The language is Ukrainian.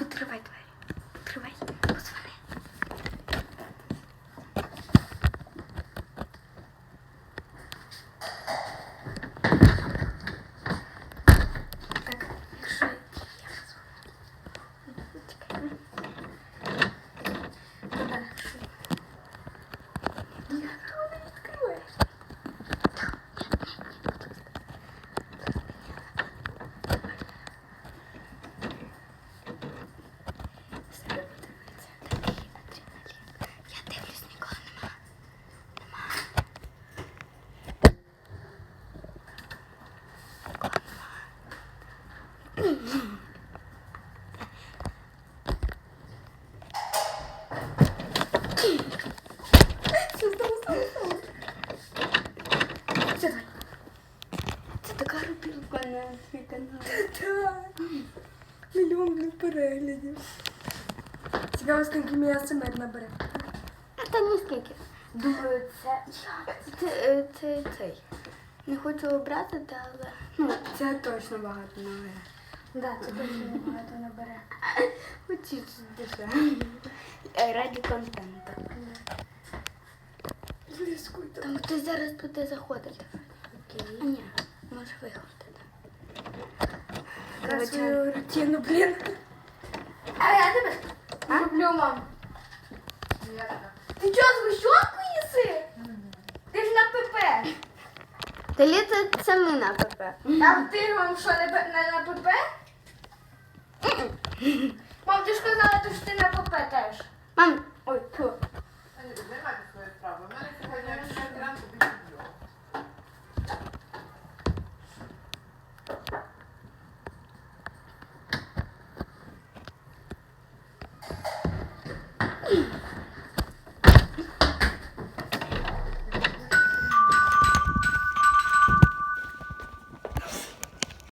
витривай двері. Все, давай. Це така рубілка на свій канал. Так. Мільйон переглядів. Цікаво, скільки мій АСМР набере. Та ніскільки. Думаю, це це, це, це цей. Не хочу образити, але ну, Це точно багато набере. да, це точно багато набере. Хочеш душа. Раді контенту. Там хтось зараз буде заходити. А ні, може виходити. Про свою рутину, блін. А я тебе Люблю, мам. Ти чого згущенку їси? Ти ж на ПП. Та літо це ми на ПП. А ти вам що, не, не на ПП? Мам, ти ж казала, що ти на ПП теж. Мам, ой, тьфу.